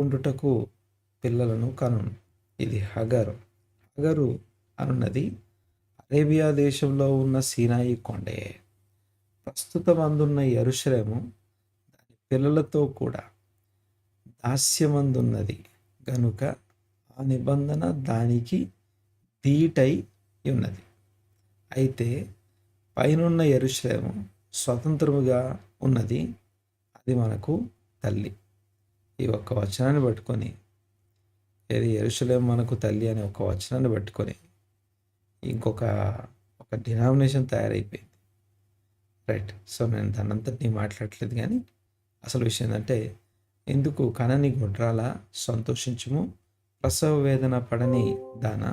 ఉండుటకు పిల్లలను కనును. ఇది హగరు. హగరు అనున్నది అరేబియా దేశంలో ఉన్న సీనాయి కొండే. ప్రస్తుతం అందున్న ఎరుషలేము దాని పిల్లలతో కూడా దాస్యమందున్నది. గనుక ఆ నిబంధన దానికి దీటై ఉన్నది. అయితే పైనున్న ఎరుషలేము స్వతంత్రముగా ఉన్నది. అది మనకు తల్లి. ఈ ఒక్క వచనాన్ని పట్టుకొని ఏది ఎరుసలేం మనకు తల్లి అనే ఒక వచనాన్ని పట్టుకొని ఇంకొక ఒక డినామినేషన్ తయారైపోయింది. రైట్. సో నేను దానంతటినీ మాట్లాడట్లేదు కానీ అసలు విషయం ఏంటంటే ఎందుకు కనని గుడ్రాల సంతోషించము ప్రసవ వేదన పడని దాన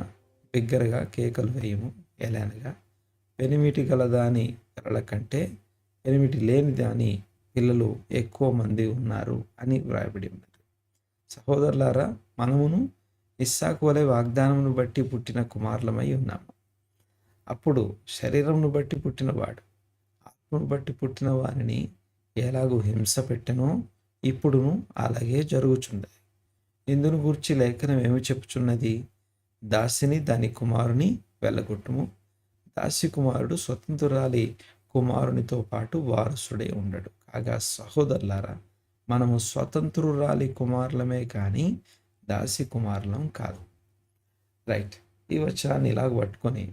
బిగ్గరగా కేకలు వేయము ఎలానగా వెనిమిటి గల దాని కంటే వెనిమిటి లేని దాని పిల్లలు ఎక్కువ మంది ఉన్నారు అని వ్రాయబడి ఉన్నది. సహోదరులారా మనమును ఇస్సాకు వలె వాగ్దానమును బట్టి పుట్టిన కుమారులమై ఉన్నాము. అప్పుడు శరీరమును బట్టి పుట్టినవాడు ఆత్మను బట్టి పుట్టిన వారిని ఎలాగూ హింస పెట్టనో ఇప్పుడును అలాగే జరుగుచున్నది. ఇందును గూర్చి లేఖనం ఏమి చెప్పుచున్నది? దాసిని దాని కుమారుని వెళ్ళగొట్టుము. దాసి కుమారుడు స్వతంత్రాలి కుమారునితో పాటు వారసుడే ఉండడు. కాగా సహోదరులారా మనము స్వతంత్రురాలి కుమారులమే కానీ దాసి కుమారులం కాదు. రైట్ ఈ వచనాన్ని ఇలాగ పట్టుకొని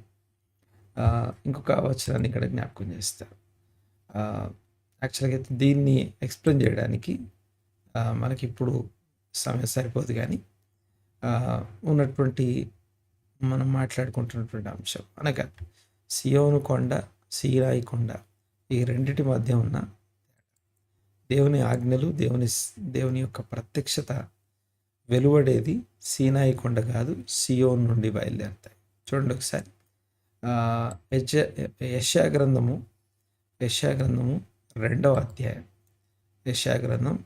ఇంకొక వచనాన్ని ఇక్కడ జ్ఞాపకం చేస్తారు యాక్చువల్గా అయితే దీన్ని ఎక్స్ప్లెయిన్ చేయడానికి మనకి ఇప్పుడు సమయం సరిపోదు కానీ ఉన్నటువంటి మనం మాట్లాడుకుంటున్నటువంటి అంశం అనగా సియోను కొండ సీరాయి కొండ ఈ రెండింటి మధ్య ఉన్న దేవుని ఆజ్ఞలు దేవుని దేవుని యొక్క ప్రత్యక్షత వెలువడేది సీనాయి కొండ కాదు సియోన్ నుండి బయలుదేరుతాయి. చూడండి ఒకసారి. యశ యశాగ్రంథము యశాగ్రంథము రెండవ అధ్యాయం. యశాగ్రంథం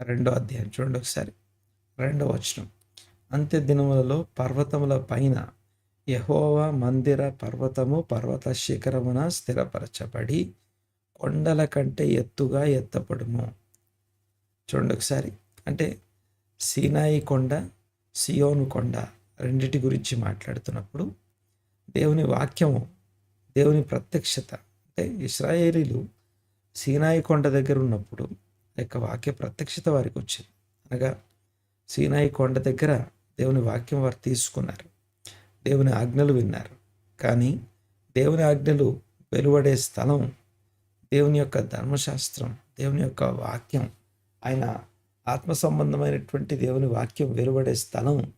రెండవ అధ్యాయం. చూడండి ఒకసారి. రెండవ వచనం. అంత్య దినములలో పర్వతముల పైన యహోవ మందిర పర్వతము పర్వత శిఖరమున స్థిరపరచబడి కొండల కంటే ఎత్తుగా ఎత్తపడుము చూడండి ఒకసారి. అంటే సీనాయి కొండ సియోను కొండ రెండిటి గురించి మాట్లాడుతున్నప్పుడు దేవుని వాక్యము దేవుని ప్రత్యక్షత అంటే ఇస్రాయేలీలు సీనాయి కొండ దగ్గర ఉన్నప్పుడు యొక్క వాక్య ప్రత్యక్షత వారికి వచ్చింది. అనగా సీనాయి కొండ దగ్గర దేవుని వాక్యం వారు తీసుకున్నారు. దేవుని ఆజ్ఞలు విన్నారు. కానీ దేవుని ఆజ్ఞలు వెలువడే స్థలం దేవుని యొక్క ధర్మశాస్త్రం దేవుని యొక్క వాక్యం ఆయన ఆత్మ సంబంధమైనటువంటి దేవుని వాక్యం వెలువడే స్థలం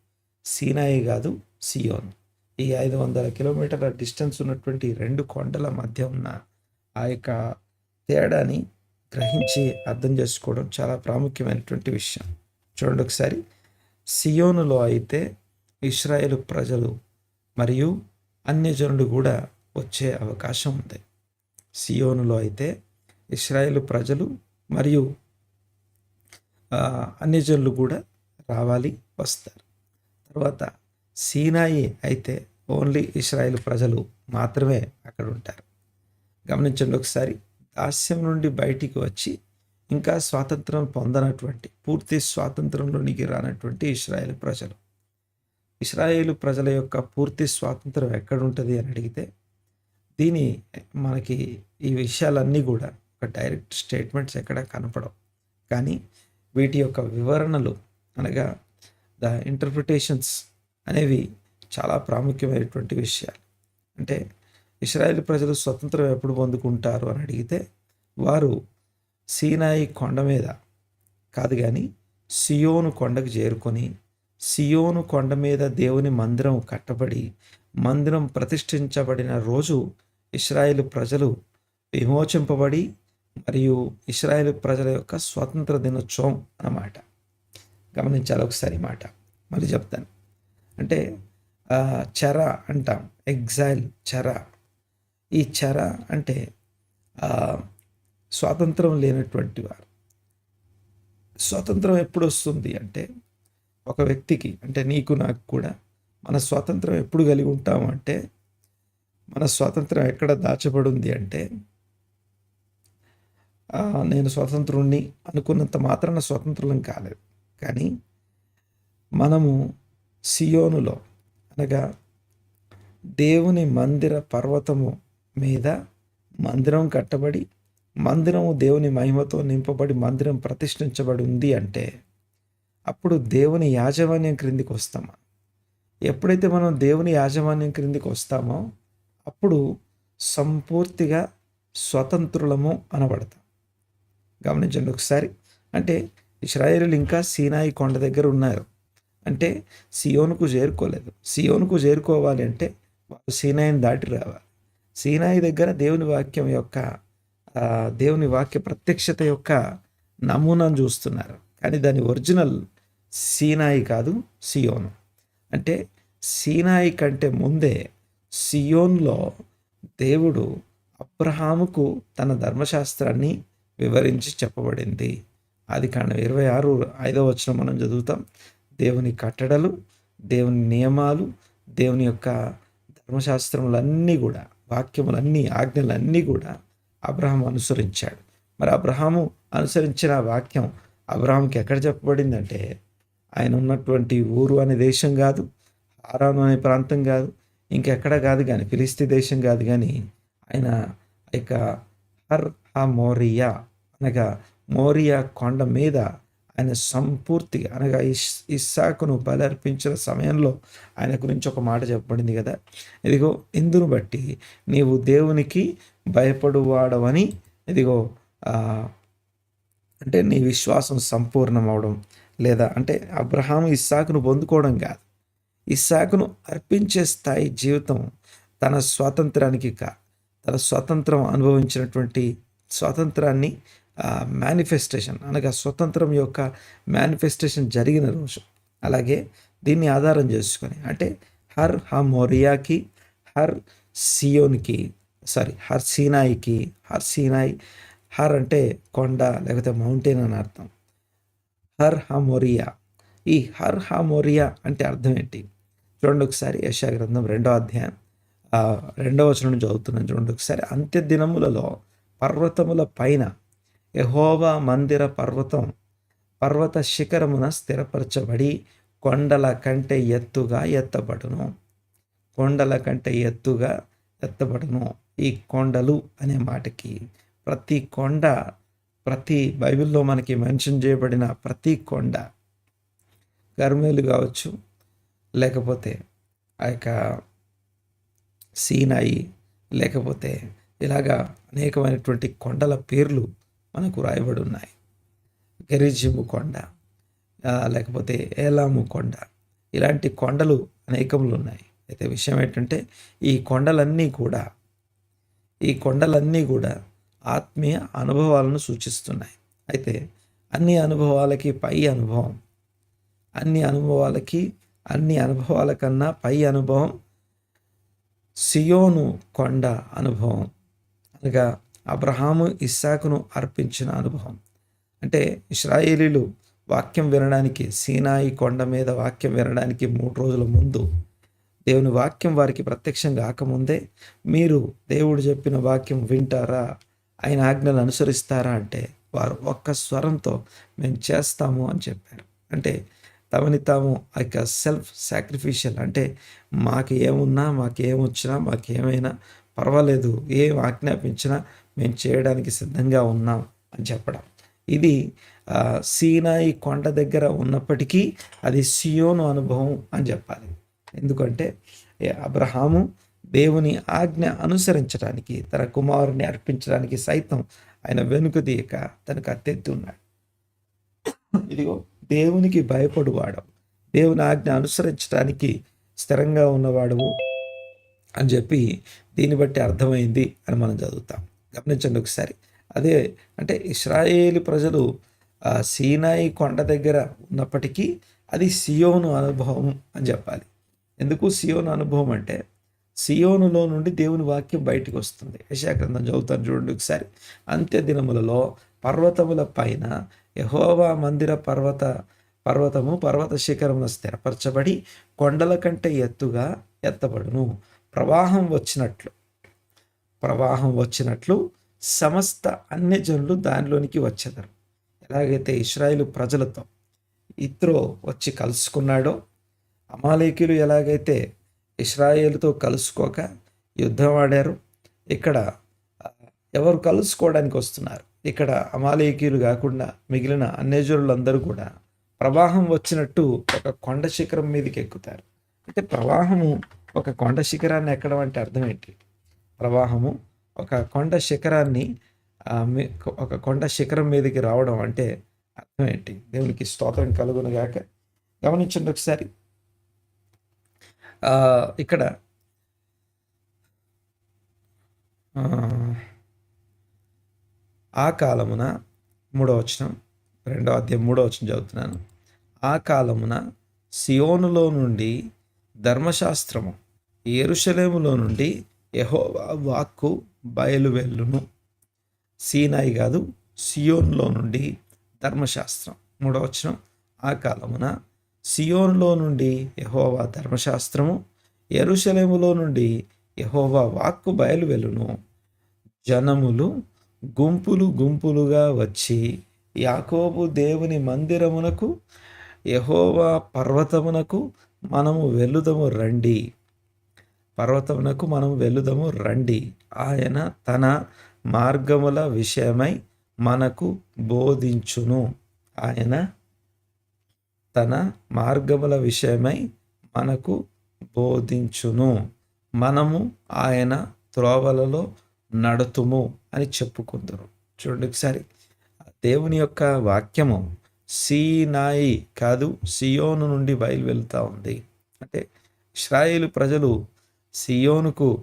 సీనాయి కాదు సియోన్. ఈ ఐదు వందల కిలోమీటర్ల డిస్టెన్స్ ఉన్నటువంటి రెండు కొండల మధ్య ఉన్న ఆ యొక్క తేడాని గ్రహించి అర్థం చేసుకోవడం చాలా ప్రాముఖ్యమైనటువంటి విషయం. చూడండి ఒకసారి. సియోనులో అయితే ఇస్రాయేల్ ప్రజలు మరియు అన్యజనులు కూడా వచ్చే అవకాశం ఉంది. సియోనులో అయితే ఇస్రాయేల్ ప్రజలు మరియు అన్యజనులు కూడా రావాలి వస్తారు. తర్వాత సీనాయి అయితే ఓన్లీ ఇస్రాయేల్ ప్రజలు మాత్రమే అక్కడ ఉంటారు. గమనించండి ఒకసారి దాస్యం నుండి బయటికి వచ్చి ఇంకా స్వాతంత్రం పొందనటువంటి పూర్తి స్వాతంత్రంలోనికి రానటువంటి ఇస్రాయేల్ ప్రజలు. ఇస్రాయేల్ ప్రజల యొక్క పూర్తి స్వాతంత్రం ఎక్కడుంటుంది అని అడిగితే దీని మనకి ఈ విషయాలన్నీ కూడా ఒక డైరెక్ట్ స్టేట్మెంట్స్ ఎక్కడ కనపడవు. కానీ వీటి యొక్క వివరణలు అనగా ద ఇంటర్ప్రిటేషన్స్ అనేవి చాలా ప్రాముఖ్యమైనటువంటి విషయాలు. అంటే ఇస్రాయేల్ ప్రజలు స్వతంత్రం ఎప్పుడు పొందుకుంటారు అని అడిగితే వారు సీనాయి కొండ మీద కాదు కానీ సియోను కొండకు చేరుకొని సియోను కొండ మీద దేవుని మందిరం కట్టబడి మందిరం ప్రతిష్ఠించబడిన రోజు ఇస్రాయేల్ ప్రజలు విమోచింపబడి మరియు ఇస్రాయేల్ ప్రజల యొక్క స్వాతంత్ర దినోత్సవం అన్నమాట. గమనించాలి ఒకసారి మాట. మళ్ళీ చెప్తాను. అంటే చెర అంటాం. ఎగ్జైల్ చెర. ఈ చెర అంటే స్వాతంత్రం లేనటువంటి వారు. స్వాతంత్రం ఎప్పుడు వస్తుంది అంటే ఒక వ్యక్తికి అంటే నీకు నాకు కూడా మన స్వాతంత్రం ఎప్పుడు కలిగి ఉంటాము అంటే మన స్వాతంత్రం ఎక్కడ దాచబడింది అంటే నేను స్వతంత్రుణ్ణి అనుకున్నంత మాత్రాన స్వతంత్రం కాలేదు. కానీ మనము సియోనులో అనగా దేవుని మందిర పర్వతము మీద మందిరం కట్టబడి మందిరము దేవుని మహిమతో నింపబడి మందిరం ప్రతిష్ఠించబడి ఉంది అంటే అప్పుడు దేవుని యాజమాన్యం క్రిందికి వస్తామా? ఎప్పుడైతే మనం దేవుని యాజమాన్యం క్రిందికి వస్తామో అప్పుడు సంపూర్తిగా స్వతంత్రులము అనబడతాం. గమనించండి ఒకసారి. అంటే ఇస్రాయేలీలు ఇంకా సీనాయి కొండ దగ్గర ఉన్నారు. అంటే సియోనుకు చేరుకోలేదు. సియోనుకు చేరుకోవాలి అంటే వాళ్ళు సీనాయిని దాటి రావాలి. సీనాయి దగ్గర దేవుని వాక్యం యొక్క దేవుని వాక్య ప్రత్యక్షత యొక్క నమూనాను చూస్తున్నారు. కానీ దాని ఒరిజినల్ సీనాయి కాదు సియోను. అంటే సీనాయి కంటే ముందే సియోన్లో దేవుడు అబ్రహాముకు తన ధర్మశాస్త్రాన్ని వివరించి చెప్పబడింది. అది కారణం ఇరవై ఆరు ఐదవ వచ్చిన మనం చదువుతాం. దేవుని కట్టడలు దేవుని నియమాలు దేవుని యొక్క ధర్మశాస్త్రములన్నీ కూడా వాక్యములన్నీ ఆజ్ఞలన్నీ కూడా అబ్రహాం అనుసరించాడు. మరి అబ్రహాము అనుసరించిన వాక్యం అబ్రహాంకి ఎక్కడ చెప్పబడిందంటే ఆయన ఉన్నటువంటి ఊరు అనే దేశం కాదు హారాను అనే ప్రాంతం కాదు ఇంకెక్కడ కాదు కానీ ఫిలిస్తీ దేశం కాదు కానీ ఆయన యొక్క హర్ హ మోరియా అనగా మోరియా కొండ మీద ఆయన సంపూర్తిగా అనగా ఇస్ ఇస్సాకును బలర్పించిన సమయంలో ఆయన గురించి ఒక మాట చెప్పబడింది కదా. ఇదిగో ఇందును బట్టి నీవు దేవునికి భయపడువాడవని ఇదిగో అంటే నీ విశ్వాసం సంపూర్ణం అవడం లేదా అంటే అబ్రహాం ఇస్సాకును పొందుకోవడం కాదు. ఇసాకును అర్పించే స్థాయి జీవితం తన స్వాతంత్రానికి కా తన స్వాతంత్రం అనుభవించినటువంటి స్వాతంత్రాన్ని మేనిఫెస్టేషన్ అనగా స్వతంత్రం యొక్క మేనిఫెస్టేషన్ జరిగిన రోజు. అలాగే దీన్ని ఆధారం చేసుకొని అంటే హర్ హ మోరియాకి హర్ సియోన్కి సారీ హర్ సీనాయికి హర్ సీనాయి హర్ అంటే కొండ లేకపోతే మౌంటైన్ అని అర్థం. హర్ హ ఈ హర్ హ మోరియా అంటే అర్థం ఏంటి? చూడండి ఒకసారి యశా గ్రంథం రెండో అధ్యాయం. రెండవ వచనం నుంచి చదువుతున్నాను చూడండి ఒకసారి. అంత్య దినములలో పర్వతముల పైన యహోవా మందిర పర్వతం పర్వత శిఖరమున స్థిరపరచబడి కొండల కంటే ఎత్తుగా ఎత్తబడును. కొండల కంటే ఎత్తుగా ఎత్తబడును ఈ కొండలు అనే మాటకి. ప్రతి కొండ ప్రతి బైబిల్లో మనకి మెన్షన్ చేయబడిన ప్రతి కొండ గర్మేలు కావచ్చు లేకపోతే ఆ యొక్క సీనాయి లేకపోతే ఇలాగా అనేకమైనటువంటి కొండల పేర్లు మనకు రాయబడి ఉన్నాయి. గరిజిము కొండ లేకపోతే ఏలాము కొండ ఇలాంటి కొండలు అనేకములు ఉన్నాయి. అయితే విషయం ఏంటంటే ఈ కొండలన్నీ కూడా ఈ కొండలన్నీ కూడా ఆత్మీయ అనుభవాలను సూచిస్తున్నాయి. అయితే అన్ని అనుభవాలకి పై అనుభవం అన్ని అనుభవాలకి అన్ని అనుభవాల కన్నా పై అనుభవం సియోను కొండ అనుభవం అనగా అబ్రహాము ఇస్సాకును అర్పించిన అనుభవం. అంటే ఇస్రాయేలీలు వాక్యం వినడానికి సీనాయి కొండ మీద వాక్యం వినడానికి మూడు రోజుల ముందు దేవుని వాక్యం వారికి ప్రత్యక్షం కాకముందే మీరు దేవుడు చెప్పిన వాక్యం వింటారా? ఆయన ఆజ్ఞలు అనుసరిస్తారా? అంటే వారు ఒక్క స్వరంతో మేము చేస్తాము అని చెప్పారు. అంటే తమని తాము ఆ యొక్క సెల్ఫ్ సాక్రిఫిషియల్ అంటే మాకు ఏమున్నా మాకేమొచ్చినా మాకేమైనా పర్వాలేదు ఏం ఆజ్ఞాపించినా మేము చేయడానికి సిద్ధంగా ఉన్నాం అని చెప్పడం. ఇది సీనాయి కొండ దగ్గర ఉన్నప్పటికీ అది సియోను అనుభవం అని చెప్పాలి. ఎందుకంటే అబ్రహాము దేవుని ఆజ్ఞ అనుసరించడానికి తన కుమారుని అర్పించడానికి సైతం ఆయన వెనుక తీయక తనకు అత్తెత్తి ఉన్నాడు. ఇదిగో దేవునికి భయపడువాడు. దేవుని ఆజ్ఞ అనుసరించడానికి స్థిరంగా ఉన్నవాడు అని చెప్పి దీన్ని బట్టి అర్థమైంది అని మనం చదువుతాం. గమనించండి ఒకసారి. అదే అంటే ఇస్రాయేలి ప్రజలు సీనాయి కొండ దగ్గర ఉన్నప్పటికీ అది సియోను అనుభవం అని చెప్పాలి. ఎందుకు సియోను అనుభవం అంటే సియోనులో నుండి దేవుని వాక్యం బయటకు వస్తుంది. యశాగ్రంథం చదువుతాను చూడండి ఒకసారి. అంత్య దినములలో పర్వతముల పైన యహోవా మందిర పర్వత పర్వతము పర్వత శిఖరమున స్థిరపరచబడి కొండల కంటే ఎత్తుగా ఎత్తబడును. ప్రవాహం వచ్చినట్లు ప్రవాహం వచ్చినట్లు సమస్త అన్యజనులు దానిలోనికి వచ్చేదారు. ఎలాగైతే ఇస్రాయిల్ ప్రజలతో ఇత్రో వచ్చి కలుసుకున్నాడో అమాలేకులు ఎలాగైతే ఇస్రాయేల్తో కలుసుకోక యుద్ధం ఆడారు. ఇక్కడ ఎవరు కలుసుకోవడానికి వస్తున్నారు? ఇక్కడ అమాలేకీలు కాకుండా మిగిలిన అన్యజులందరూ కూడా ప్రవాహం వచ్చినట్టు ఒక కొండ శిఖరం మీదకి ఎక్కుతారు. అంటే ప్రవాహము ఒక కొండ శిఖరాన్ని ఎక్కడం అంటే అర్థం ఏంటి? ప్రవాహము ఒక కొండ శిఖరాన్ని ఒక కొండ శిఖరం మీదకి రావడం అంటే అర్థం ఏంటి? దేవునికి స్తోత్రం కలుగునుగాక గమనించండి ఒకసారి. ఇక్కడ. ఆ, కాలమున మూడో వచనం రెండో అధ్యాయం మూడో వచనం చదువుతున్నాను. ఆ కాలమున సియోనులో నుండి ధర్మశాస్త్రము ఏరుషలేములో నుండి యెహోవా వాక్కు బయలువెళ్ళును. సీనాయి కాదు సియోన్లో నుండి ధర్మశాస్త్రం. మూడో వచనం ఆ కాలమున సియోన్లో నుండి యహోవా ధర్మశాస్త్రము ఎరుశలేములో నుండి యహోవా వాక్కు బయలువెలును. జనములు గుంపులు గుంపులుగా వచ్చి యాకోబు దేవుని మందిరమునకు యహోవా పర్వతమునకు మనము వెళ్ళుదము రండి. పర్వతమునకు మనం వెళ్ళుదము రండి. ఆయన తన మార్గముల విషయమై మనకు బోధించును. ఆయన తన మార్గముల విషయమై మనకు బోధించును. మనము ఆయన త్రోవలలో నడుతుము అని చెప్పుకుందరు. చూడండి ఒకసారి. దేవుని యొక్క వాక్యము సీనాయి కాదు సియోను నుండి బయలు వెళ్తూ ఉంది. అంటే ఇస్రాయేలు ప్రజలు సియోనుకు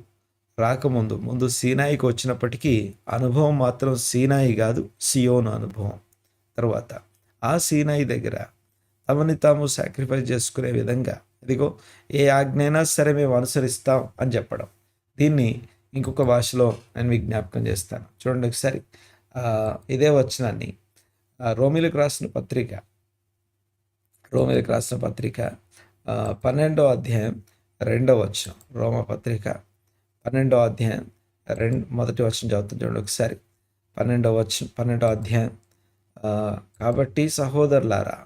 రాకముందు ముందు సీనాయికి వచ్చినప్పటికీ అనుభవం మాత్రం సీనాయి కాదు సియోను అనుభవం. తర్వాత ఆ సీనాయి దగ్గర తమని తాము సాక్రిఫైస్ చేసుకునే విధంగా. ఇదిగో ఏ ఆజ్ఞైనా సరే మేము అనుసరిస్తాం అని చెప్పడం. దీన్ని ఇంకొక భాషలో నేను విజ్ఞాపకం జ్ఞాపకం చేస్తాను. చూడండి ఒకసారి. ఇదే వచనాన్ని. రోమిలకు రాసిన పత్రిక. రోమిలకు రాసిన పత్రిక. పన్నెండో అధ్యాయం రెండో వచనం. రోమ పత్రిక. పన్నెండో అధ్యాయం రెండు మొదటి వచనం చదువుతుంది చూడండి ఒకసారి. పన్నెండో వచనం పన్నెండో అధ్యాయం. కాబట్టి సహోదరులారా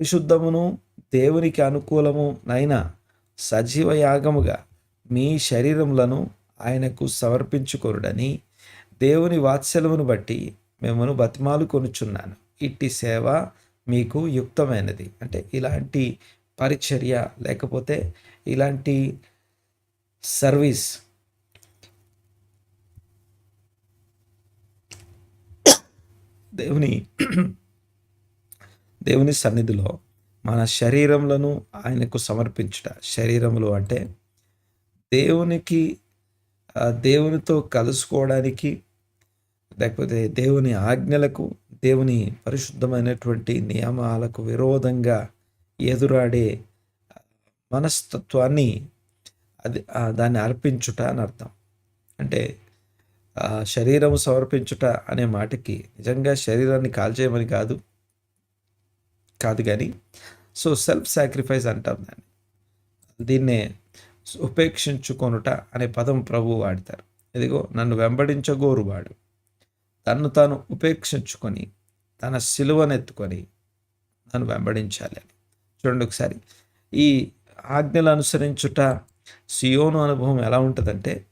పరిశుద్ధమును దేవునికి అనుకూలము నైన సజీవ యాగముగా మీ శరీరములను ఆయనకు సమర్పించుకొనుడని దేవుని వాత్సల్యమును బట్టి మిమ్మను బతిమాలు కొనుచున్నాను. ఇట్టి సేవ మీకు యుక్తమైనది. అంటే ఇలాంటి పరిచర్య లేకపోతే ఇలాంటి సర్వీస్ దేవుని దేవుని సన్నిధిలో మన శరీరములను ఆయనకు సమర్పించుట. శరీరములు అంటే దేవునికి దేవునితో కలుసుకోవడానికి లేకపోతే దేవుని ఆజ్ఞలకు దేవుని పరిశుద్ధమైనటువంటి నియమాలకు విరోధంగా ఎదురాడే మనస్తత్వాన్ని అది దాన్ని అర్పించుట అని అర్థం. అంటే శరీరము సమర్పించుట అనే మాటకి నిజంగా శరీరాన్ని కాల్చేయమని కాదు. కాదు కానీ సో సెల్ఫ్ సాక్రిఫైస్ అంటాం దాన్ని. దీన్నే ఉపేక్షించుకొనుట అనే పదం ప్రభు వాడతారు. ఇదిగో నన్ను వెంబడించగోరువాడు తన్ను తాను ఉపేక్షించుకొని తన సిలువనెత్తుకొని నన్ను వెంబడించాలి అని. చూడండి ఒకసారి. ఈ ఆజ్ఞలు అనుసరించుట సియోను అనుభవం ఎలా ఉంటుందంటే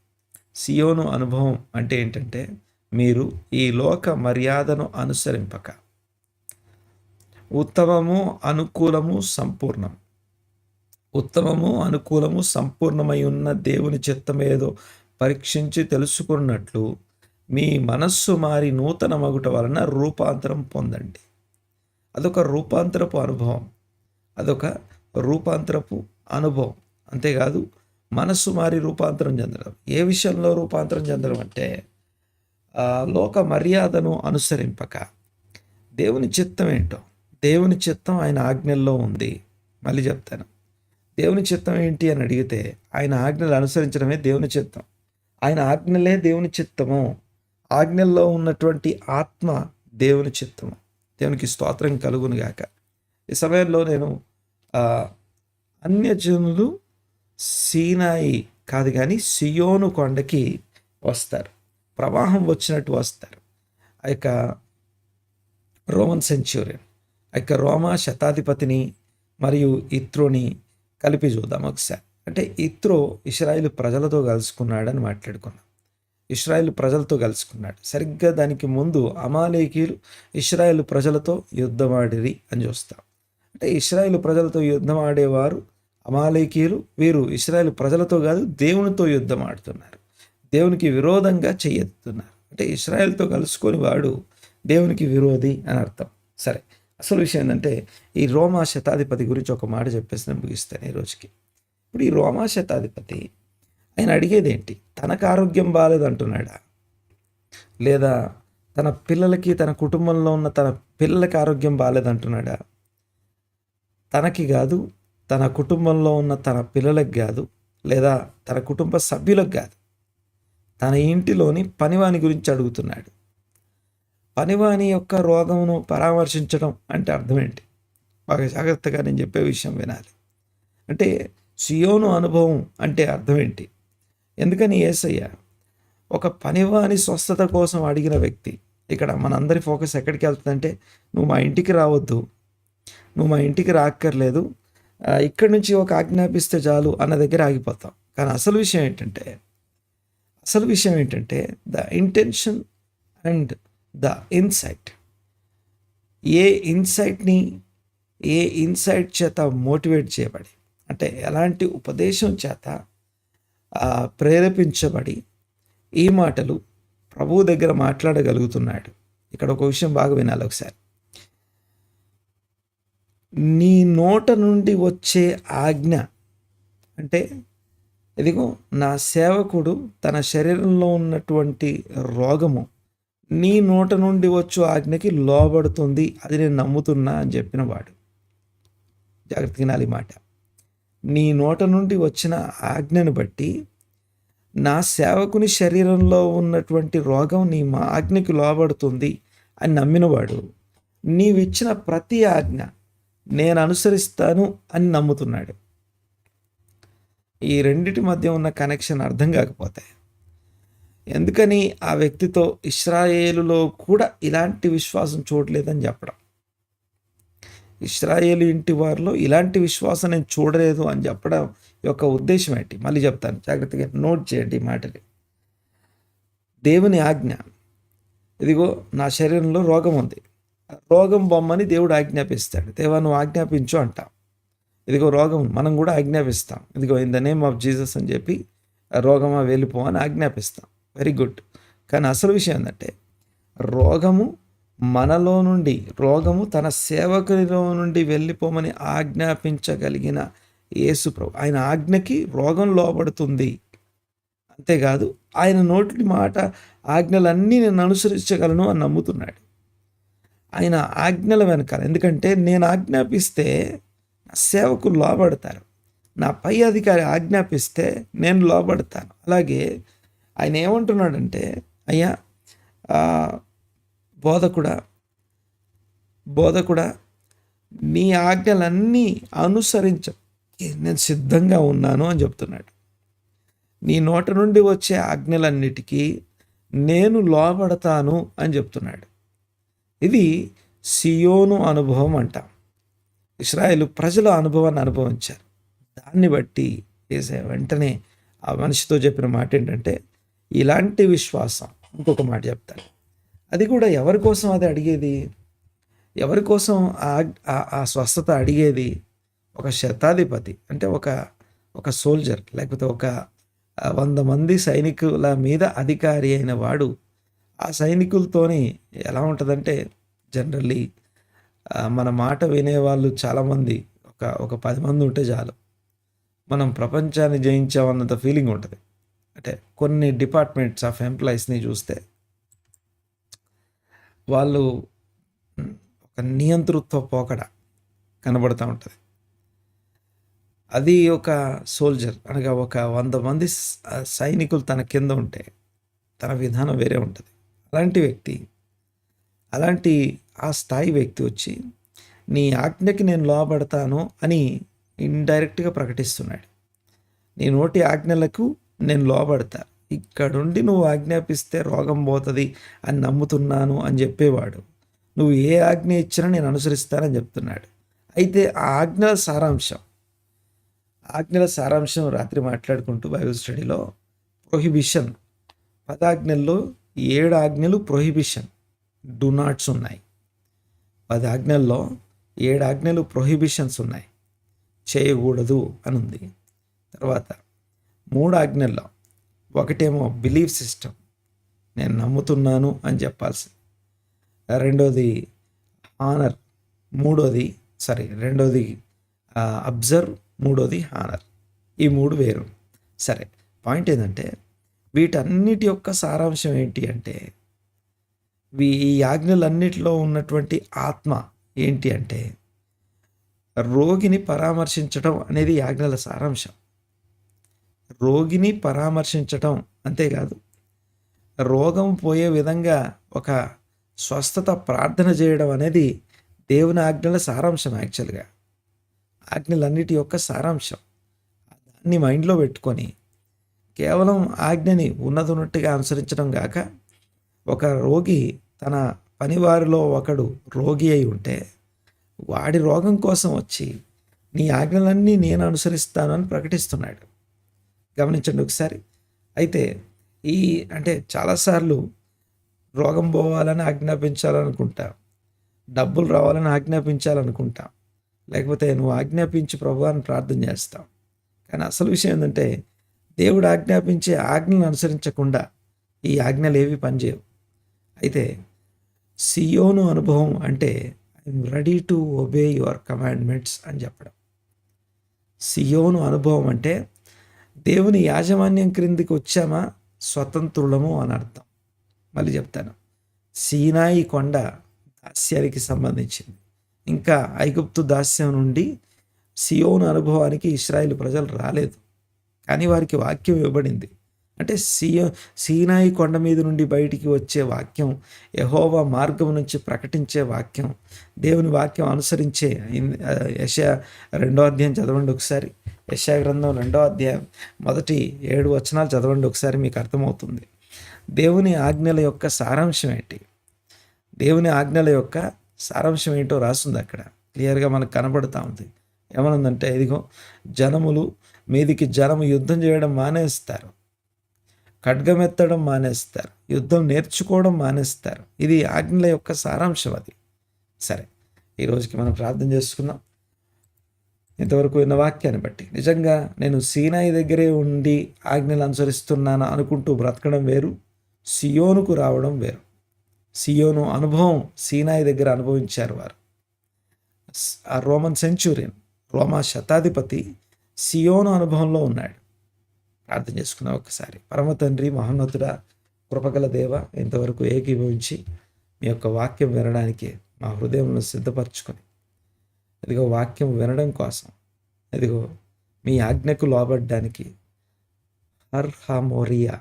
సియోను అనుభవం అంటే ఏంటంటే మీరు ఈ లోక మర్యాదను అనుసరింపక. ఉత్తమము అనుకూలము సంపూర్ణం. ఉత్తమము అనుకూలము సంపూర్ణమై ఉన్న దేవుని చిత్తమేదో పరీక్షించి తెలుసుకున్నట్లు మీ మనస్సు మారి నూతన మగుట వలన రూపాంతరం పొందండి. అదొక రూపాంతరపు అనుభవం. అదొక రూపాంతరపు అనుభవం. అంతేకాదు మనస్సు మారి రూపాంతరం చెందడం. ఏ విషయంలో రూపాంతరం చెందడం అంటే లోక మర్యాదను అనుసరింపక. దేవుని చిత్తం ఏంటో? దేవుని చిత్తం ఆయన ఆజ్ఞల్లో ఉంది. మళ్ళీ చెప్తాను. దేవుని చిత్తం ఏంటి అని అడిగితే ఆయన ఆజ్ఞలు అనుసరించడమే దేవుని చిత్తం. ఆయన ఆజ్ఞలే దేవుని చిత్తము. ఆజ్ఞల్లో ఉన్నటువంటి ఆత్మ దేవుని చిత్తము. దేవునికి స్తోత్రం కలుగును గాక. ఈ సమయంలో నేను అన్యజనులు సీనాయి కాదు కానీ సియోను కొండకి వస్తారు. ప్రవాహం వచ్చినట్టు వస్తారు. ఆ యొక్క రోమన్ సెంచురియన్. యొక్క రోమా శతాధిపతిని మరియు ఇత్రోని కలిపి చూద్దాం ఒకసారి. అంటే ఇత్రో ఇస్రాయిల్ ప్రజలతో కలుసుకున్నాడని మాట్లాడుకున్నాం ఇస్రాయేల్ ప్రజలతో కలుసుకున్నాడు. సరిగ్గా దానికి ముందు అమాలేకీలు ఇస్రాయేల్ ప్రజలతో యుద్ధమాడిరి అని చూస్తాం. అంటే ఇస్రాయేల్ ప్రజలతో యుద్ధం ఆడేవారు అమాలేకీలు వీరు ఇస్రాయేల్ ప్రజలతో కాదు దేవునితో యుద్ధం ఆడుతున్నారు. దేవునికి విరోధంగా చెయ్యెత్తుతున్నారు అంటే ఇస్రాయేల్తో కలుసుకొని వాడు దేవునికి విరోధి అని అర్థం. సరే. అసలు విషయం ఏంటంటే ఈ రోమా శతాధిపతి గురించి ఒక మాట చెప్పేసి నేను ముగిస్తాను ఈ రోజుకి. ఇప్పుడు ఈ రోమా శతాధిపతి ఆయన అడిగేది ఏంటి? తనకు ఆరోగ్యం బాగాలేదంటున్నాడా లేదా తన పిల్లలకి తన కుటుంబంలో ఉన్న తన పిల్లలకి ఆరోగ్యం బాగాలేదంటున్నాడా తనకి కాదు తన కుటుంబంలో ఉన్న తన పిల్లలకు కాదు లేదా తన కుటుంబ సభ్యులకు కాదు తన ఇంటిలోని పనివాని గురించి అడుగుతున్నాడు. పనివాని యొక్క రోగమును పరామర్శించడం అంటే అర్థం ఏంటి బాగా జాగ్రత్తగా నేను చెప్పే విషయం వినాలి. అంటే సియోను అనుభవం అంటే అర్థం ఏంటి ఎందుకని ఏసయ్య? ఒక పనివాని స్వస్థత కోసం అడిగిన వ్యక్తి ఇక్కడ మనందరి ఫోకస్ ఎక్కడికి వెళ్తుందంటే నువ్వు మా ఇంటికి రావద్దు. నువ్వు మా ఇంటికి రాక్కర్లేదు. ఇక్కడి నుంచి ఒక ఆజ్ఞాపిస్తే చాలు అన్న దగ్గర ఆగిపోతాం. కానీ అసలు విషయం ఏంటంటే అసలు విషయం ఏంటంటే the intention and the insight. ఏ ఇన్సైట్ని ఏ ఇన్సైట్ చేత మోటివేట్ చేయబడి అంటే ఎలాంటి ఉపదేశం చేత ప్రేరేపించబడి ఈ మాటలు ప్రభువు దగ్గర మాట్లాడగలుగుతున్నాడు. ఇక్కడ ఒక విషయం బాగా వినాలి ఒకసారి. నీ నోట నుండి వచ్చే ఆజ్ఞ అంటే ఇదిగో నా సేవకుడు తన శరీరంలో ఉన్నటువంటి రోగము నీ నోట నుండి వచ్చు ఆజ్ఞకి లోబడుతుంది. అది నేను నమ్ముతున్నా అని చెప్పిన వాడు. జాగ్రత్త వినాలి మాట. నీ నోట నుండి వచ్చిన ఆజ్ఞను బట్టి నా సేవకుని శరీరంలో ఉన్నటువంటి రోగం నీ మా ఆజ్ఞకి లోబడుతుంది అని నమ్మినవాడు నీవిచ్చిన ప్రతి ఆజ్ఞ నేను అనుసరిస్తాను అని నమ్ముతున్నాడు. ఈ రెండిటి మధ్య ఉన్న కనెక్షన్ అర్థం కాకపోతే ఎందుకని ఆ వ్యక్తితో ఇస్రాయేలులో కూడా ఇలాంటి విశ్వాసం చూడలేదని చెప్పడం. ఇస్రాయేలు ఇంటి వారిలో ఇలాంటి విశ్వాసం నేను చూడలేదు అని చెప్పడం యొక్క ఉద్దేశం ఏంటి? మళ్ళీ చెప్తాను. జాగ్రత్తగా నోట్ చేయండి మాటని. దేవుని ఆజ్ఞ. ఇదిగో నా శరీరంలో రోగం ఉంది. రోగం బొమ్మని దేవుడు ఆజ్ఞాపిస్తాడు. దేవా నువ్వు ఆజ్ఞాపించు అంటాం. ఇదిగో రోగం మనం కూడా ఆజ్ఞాపిస్తాం. ఇదిగో in the name of Jesus అని చెప్పి రోగమా వెళ్ళిపో అని ఆజ్ఞాపిస్తాం. Very good. కానీ అసలు విషయం ఏంటంటే రోగము మనలో నుండి రోగము తన సేవకునిలో నుండి వెళ్ళిపోమని ఆజ్ఞాపించగలిగిన యేసుప్రభు ఆయన ఆజ్ఞకి రోగం లోపడుతుంది అంతేకాదు ఆయన నోటి మాట ఆజ్ఞలన్నీ నేను అనుసరించగలను అని నమ్ముతున్నాడు. ఆయన ఆజ్ఞల వెనకాల ఎందుకంటే నేను ఆజ్ఞాపిస్తే సేవకులు లోబడతారు. నా పై అధికారి ఆజ్ఞాపిస్తే నేను లోబడతాను. అలాగే ఆయన ఏమంటున్నాడంటే అయ్యా బోధకుడా బోధకుడా నీ ఆజ్ఞలన్నీ అనుసరించ. నేను సిద్ధంగా ఉన్నాను అని చెప్తున్నాడు. నీ నోట నుండి వచ్చే ఆజ్ఞలన్నిటికీ నేను లోబడతాను అని చెప్తున్నాడు. ఇది సియోను అనుభవం అంటాం. ఇస్రాయేల్ ప్రజల అనుభవాన్ని అనుభవించారు. దాన్ని బట్టి వేసే వెంటనే ఆ మనిషితో చెప్పిన మాట ఏంటంటే ఇలాంటి విశ్వాసం. ఇంకొక మాట చెప్తాను. అది కూడా ఎవరి కోసం అది అడిగేది? ఎవరి కోసం ఆ స్వస్థత అడిగేది? ఒక శతాధిపతి అంటే ఒక ఒక సోల్జర్ లేకపోతే ఒక వంద మంది సైనికుల మీద అధికారి అయిన వాడు ఆ సైనికులతోని ఎలా ఉంటుందంటే జనరల్లీ మన మాట వినేవాళ్ళు చాలామంది ఒక ఒక పది మంది ఉంటే చాలు. మనం ప్రపంచాన్ని జయించామన్నంత ఫీలింగ్ ఉంటుంది. అంటే కొన్ని డిపార్ట్మెంట్స్ ఆఫ్ ఎంప్లాయీస్ని చూస్తే వాళ్ళు ఒక నియంతృత్వ పోకడ కనబడుతూ ఉంటుంది. అది ఒక సోల్జర్ అనగా ఒక వంద మంది సైనికులు తన కింద ఉంటే తన విధానం వేరే ఉంటుంది. అలాంటి వ్యక్తి అలాంటి ఆ స్థాయి వ్యక్తి వచ్చి నీ ఆజ్ఞకి నేను లోపడతాను అని ఇండైరెక్ట్గా ప్రకటిస్తున్నాడు. నీ నోటి ఆజ్ఞలకు నేను లోబడతా. ఇక్కడుండి నువ్వు ఆజ్ఞాపిస్తే రోగం పోతుంది అని నమ్ముతున్నాను అని చెప్పేవాడు. నువ్వు ఏ ఆజ్ఞ ఇచ్చినా నేను అనుసరిస్తానని చెప్తున్నాడు. అయితే ఆ ఆజ్ఞల సారాంశం. ఆజ్ఞల సారాంశం రాత్రి మాట్లాడుకుంటూ బైబిల్ స్టడీలో ప్రొహిబిషన్. పదాజ్ఞల్లో ఏడు ఆజ్ఞలు ప్రొహిబిషన్. డు నాట్స్ ఉన్నాయి. పది ఆజ్ఞల్లో ఏడు ఆజ్ఞలు ప్రొహిబిషన్స్ ఉన్నాయి. చేయకూడదు అని ఉంది తర్వాత మూడు ఆజ్ఞల్లో. ఒకటేమో బిలీఫ్ సిస్టమ్ నేను నమ్ముతున్నాను అని చెప్పాల్సి రెండోది హానర్ మూడోది సారీ రెండోది అబ్జర్వ్ మూడోది హానర్ ఈ మూడు వేరు. సరే పాయింట్ ఏంటంటే వీటన్నిటి యొక్క సారాంశం ఏంటి అంటే ఈ ఆజ్ఞలన్నిటిలో ఉన్నటువంటి ఆత్మ ఏంటి అంటే రోగిని పరామర్శించడం అనేది ఆజ్ఞల సారాంశం. రోగిని పరామర్శించటం అంతేకాదు. రోగం పోయే విధంగా ఒక స్వస్థత ప్రార్థన చేయడం అనేది దేవుని ఆజ్ఞల సారాంశం యాక్చువల్గా. ఆజ్ఞలన్నిటి యొక్క సారాంశం. దాన్ని మైండ్లో పెట్టుకొని కేవలం ఆజ్ఞని ఉన్నదన్నట్టుగా అనుసరించడం కాక ఒక రోగి తన పనివారిలో ఒకడు రోగి అయి ఉంటే వాడి రోగం కోసం వచ్చి నీ ఆజ్ఞలన్నీ నేను అనుసరిస్తాను అని ప్రకటిస్తున్నాడు. గమనించండి ఒకసారి. అయితే ఈ అంటే చాలాసార్లు రోగం పోవాలని ఆజ్ఞాపించాలనుకుంటా. డబ్బులు రావాలని ఆజ్ఞాపించాలనుకుంటాం. లేకపోతే నువ్వు ఆజ్ఞాపించి ప్రభువాన్ని ప్రార్థన చేస్తాం కానీ అసలు విషయం ఏంటంటే దేవుడు ఆజ్ఞాపించే ఆజ్ఞలను అనుసరించకుండా ఈ ఆజ్ఞలు ఏవి పనిచేయవు. అయితే సియోను అనుభవం అంటే I'm ready to obey your commandments అని చెప్పడం. సియోను అనుభవం అంటే దేవుని యాజమాన్యం క్రిందికి వచ్చామా? స్వతంత్రులము అని అర్థం. మళ్ళీ చెప్తాను. సీనాయి కొండ దాస్యానికి సంబంధించింది. ఇంకా ఐగుప్తు దాస్యం నుండి సియోను అనుభవానికి ఇస్రాయిల్ ప్రజలు రాలేదు. కానీ వారికి వాక్యం ఇవ్వబడింది. అంటే సియో సీనాయి కొండ మీద నుండి బయటికి వచ్చే వాక్యం యహోవా మార్గం నుంచి ప్రకటించే వాక్యం దేవుని వాక్యం అనుసరించే యశ రెండో అధ్యాయం చదవండి ఒకసారి. యశాగ్రంథం రెండో అధ్యాయం మొదటి ఏడు వచనాలు చదవండి ఒకసారి మీకు అర్థమవుతుంది. దేవుని ఆజ్ఞల యొక్క సారాంశం ఏంటి? దేవుని ఆజ్ఞల యొక్క సారాంశం ఏంటో రాస్తుంది అక్కడ. క్లియర్గా మనకు కనబడుతూ ఉంది. ఏమనుందంటే ఇదిగో జనములు మీదికి జనము యుద్ధం చేయడం మానేస్తారు. ఖడ్గమెత్తడం మానేస్తారు. యుద్ధం నేర్చుకోవడం మానేస్తారు. ఇది ఆజ్ఞల యొక్క సారాంశం అది. సరే ఈరోజుకి మనం ప్రార్థన చేసుకుందాం. ఇంతవరకు విన్న వాక్యాన్ని బట్టి. నిజంగా నేను సీనాయి దగ్గరే ఉండి ఆజ్ఞలు అనుసరిస్తున్నాను అనుకుంటూ బ్రతకడం వేరు సియోనుకు రావడం వేరు. సియోను అనుభవం సీనాయి దగ్గర అనుభవించారు వారు. ఆ రోమన్ సెంచురియన్ రోమా శతాధిపతి సియోను అనుభవంలో ఉన్నాడు. ప్రార్థన చేసుకున్నాం ఒకసారి. పరమ తండ్రి మహోన్నతుడ కృపగల దేవ ఇంతవరకు ఏకీభవించి మీ యొక్క వాక్యం వినడానికి మా హృదయంలో సిద్ధపరచుకొని ఇదిగో వాక్యం వినడం కోసం. ఇదిగో మీ ఆజ్ఞకు లోబడ్డానికి. హర్హా మోరియా.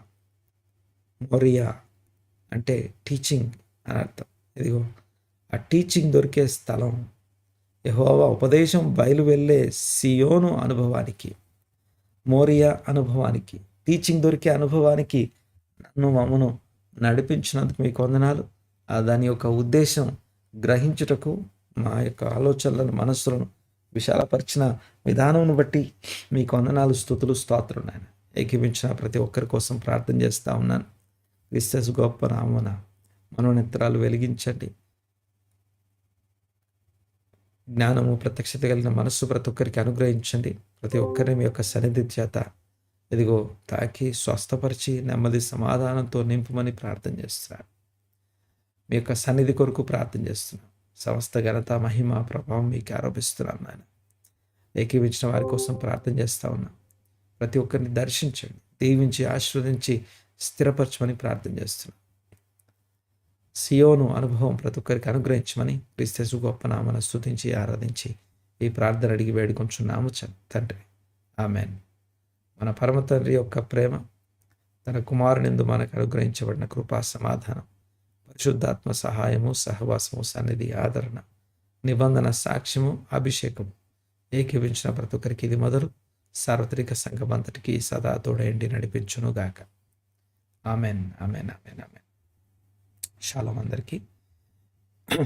మోరియా అంటే టీచింగ్ అని అర్థం. ఇదిగో ఆ టీచింగ్ దొరికే స్థలం. యహోవా ఉపదేశం బయలు వెళ్ళే సియోను అనుభవానికి. మోరియా అనుభవానికి. టీచింగ్ దొరికే అనుభవానికి నన్ను మమ్మను నడిపించినందుకు మీకు వందనాలు. ఆ దాని యొక్క ఉద్దేశం గ్రహించుటకు మా యొక్క ఆలోచనలను మనస్సులను విశాలపరిచిన విధానంను బట్టి మీకు వందనాలు స్థుతులు స్తోత్రం నాయన. ఏకీపించిన ప్రతి ఒక్కరి కోసం ప్రార్థన చేస్తూ ఉన్నాను. క్రిస్తస్ గొప్ప నామన మనోనేత్రాలు వెలిగించండి. జ్ఞానము ప్రత్యక్షత కలిగిన మనస్సు ప్రతి ఒక్కరికి అనుగ్రహించండి. ప్రతి ఒక్కరిని మీ యొక్క సన్నిధి చేత ఇదిగో తాకి స్వస్థపరిచి నెమ్మది సమాధానంతో నింపమని ప్రార్థన చేస్తున్నాను. మీ యొక్క సన్నిధి కొరకు ప్రార్థన చేస్తున్నాను. సమస్త ఘనత మహిమ ప్రభావం మీకు ఆరోపిస్తున్నాను నాయన. ఏకీవించిన వారి కోసం ప్రార్థన చేస్తా ఉన్నా. ప్రతి ఒక్కరిని దర్శించండి దీవించి ఆశీర్వదించి స్థిరపరచమని ప్రార్థన చేస్తున్నాను సియోను అనుభవం ప్రతి ఒక్కరికి అనుగ్రహించమని క్రిస్తేసు గొప్ప నామను స్థుతించి ఆరాధించి ఈ ప్రార్థన అడిగి వేడుకొంచున్నాము తండ్రి. ఆమెన్. మన పరమ తండ్రి యొక్క ప్రేమ తన కుమారునిందు మనకు అనుగ్రహించబడిన కృపా సమాధానం. పరిశుద్ధాత్మ సహాయము సహవాసము సన్నిధి ఆదరణ నిబంధన సాక్ష్యము అభిషేకము. ఏకీవించిన ప్రతి ఒక్కరికి ఇది మొదలు. సార్వత్రిక సంఘం అంతటికి సదా తోడేండి నడిపించునుగాక. Amen amen amen amen. షాలం అందరికీ